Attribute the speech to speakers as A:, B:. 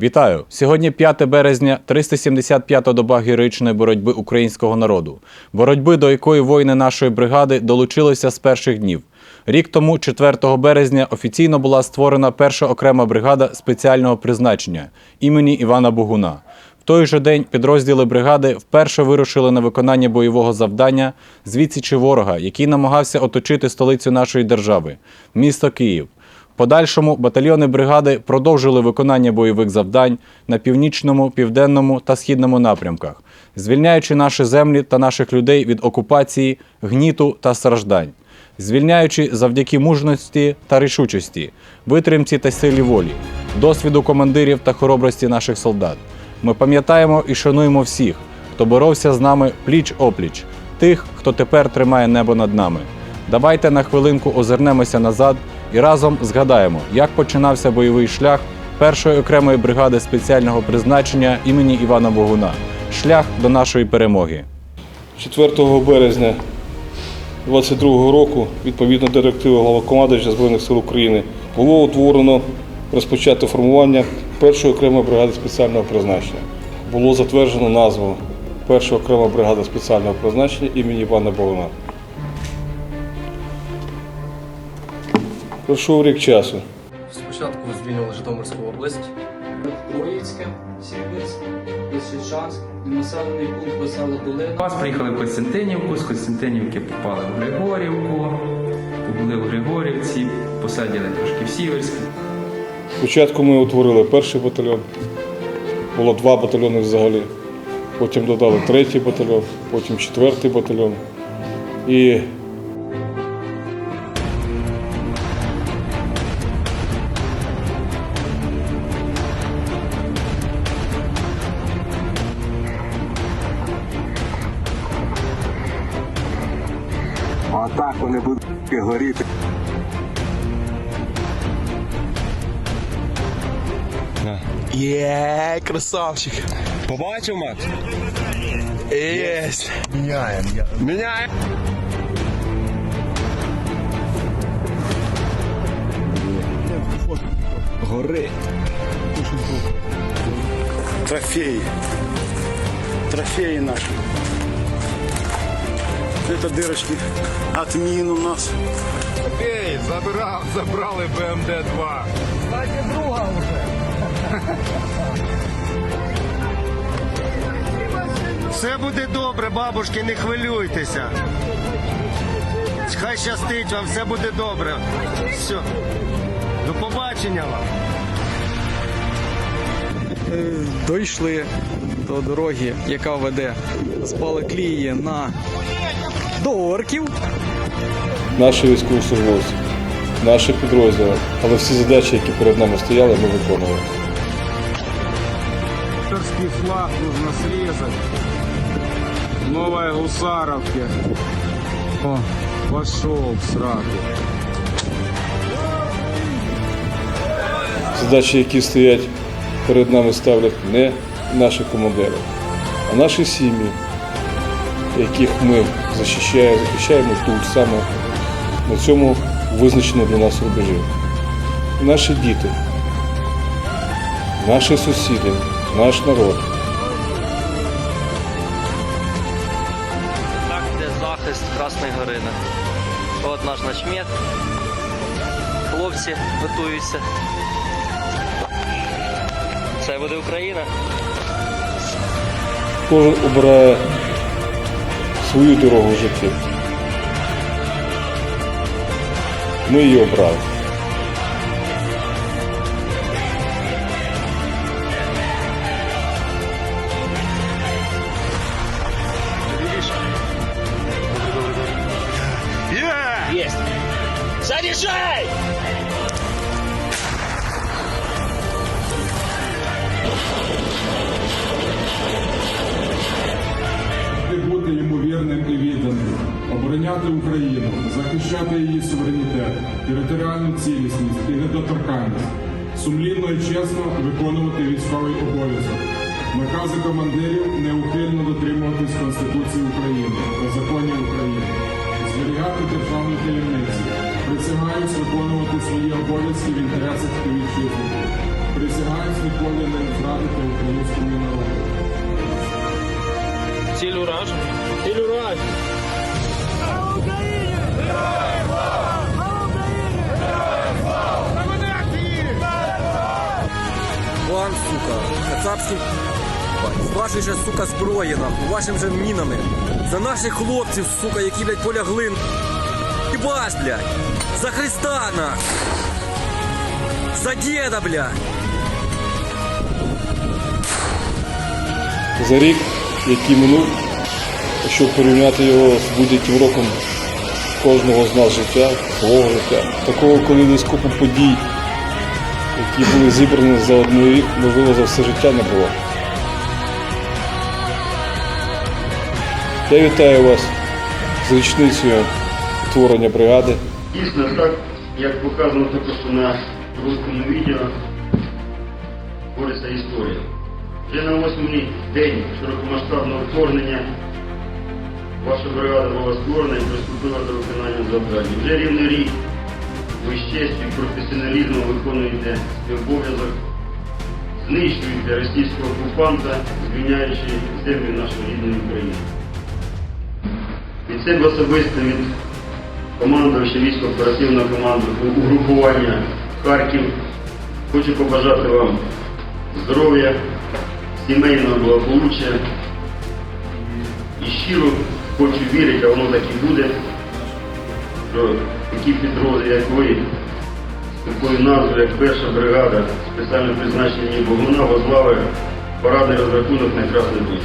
A: Вітаю! Сьогодні 5 березня, 375-та доба героїчної боротьби українського народу, боротьби до якої воїни нашої бригади долучилися з перших днів. Рік тому, 4 березня, офіційно була створена перша окрема бригада спеціального призначення імені Івана Богуна. В той же день підрозділи бригади вперше вирушили на виконання бойового завдання з відсічі ворога, який намагався оточити столицю нашої держави місто Київ. Подальшому батальйони бригади продовжили виконання бойових завдань на північному, південному та східному напрямках, звільняючи наші землі та наших людей від окупації, гніту та страждань, звільняючи завдяки мужності та рішучості, витримці та силі волі, досвіду командирів та хоробрості наших солдат. Ми пам'ятаємо і шануємо всіх, хто боровся з нами пліч-опліч, тих, хто тепер тримає небо над нами. Давайте на хвилинку озирнемося назад і разом згадаємо, як починався бойовий шлях першої окремої бригади спеціального призначення імені Івана Богуна. Шлях до нашої перемоги.
B: 4 березня 22 року, відповідно директиви Головкомандуюча Збройних сил України, було утворено розпочато формування першої окремої бригади спеціального призначення. Було затверджено назву перша окрема бригада спеціального призначення імені Івана Богуна. Пройшов рік часу.
C: Спочатку звільнили Житомирську область.
D: Троїцьке, Сіверськ, Лисичанськ, і населений пункт Весела Долина.
E: Вас приїхали в Костянтинівку, з Костянтинівки попали в Григорівку, побули в Григорівці, посадили трошки в Сіверськ.
B: Спочатку ми утворили перший батальйон, було два батальйони взагалі. Потім додали третій батальйон, потім четвертий батальйон. І
F: А так вони будуть горіти.
G: Є, красавчик.
F: Побачив, Макс?
G: Єсть. Міняємо. Міняємо.
F: Гори. Трофеи. Трофеи наши. Это дырочки от мин у нас.
H: Окей, забрав, забрали БМД-2.
I: Все буде добре, бабушки, не хвилюйтеся. Хай щастить вам, все буде добре. Все. До побачення вам.
J: дійшли до дороги, яка веде з Балаклії на до орків.
B: наші військовослужбовці, наші підрозділи, але всі задачі, які перед нами стояли, ми виконували.
H: Авторский флаг нужно срезать. Новая Гусаровке. О, пошел в сраку.
B: Задачі, які стоять перед нами, ставлять не наші командири, а наші сім'ї, яких ми захищаємо, захищаємо тут саме на цьому визначеному для нас рубежі. Наші діти, наші сусіди, наш народ.
K: Так йде захист Красної Горини. От наш начмет. Хлопці готуються. Це буде Україна.
B: Кожен обирає свою дорогу в житті. Ми її обрали.
H: Обороняти Україну, захищати її суверенітет, територіальну цілісність і недоторканність, сумлінно і чесно виконувати військовий обов'язок, накази командирів неухильно дотримуватись Конституції України та законів України, зберігати державні таємниці, присягаюсь виконувати свої обов'язки в інтересах співвітчизників, Присягаюсь ніколи не зрадити українському народу.
C: Ціль уражена. Ціль уражена.
J: Вам, сука, кацапським з вашої же, сука, зброї, вашим же мінами. За наших хлопців, сука, які, блядь, полягли. Єбаш, блядь! За Христа, нахуй! За діда, блядь!
B: За рік, який минув, якщо порівняти його з будь-яким роком кожного з нас життя, свого життя, такого калейдоскопу подій, які були зібрані за один рік, можливо, за все життя не було. Я вітаю вас з річницею утворення бригади.
L: Дійсно, так, як показано також на короткому відео, твориться історія. Вже на восьмий день широкомасштабного вторгнення ваша бригада була створена і приступила до виконання завдань. Вже рівний рік ви з честю професіоналізмом виконуєте свій обов'язок, знищуєте російського окупанта, звільняючи землю нашої рідної України. Від себе особисто від командувача військово-оперативного команду угрупування Харків. Хочу побажати вам здоров'я, сімейного благополуччя і щиро хочу вірити, а воно так і буде, що такі підрозділи, як ви, такою назвою, як перша бригада, спеціально призначені Богуна, возглавить парадний розрахунок на Красний Дощ.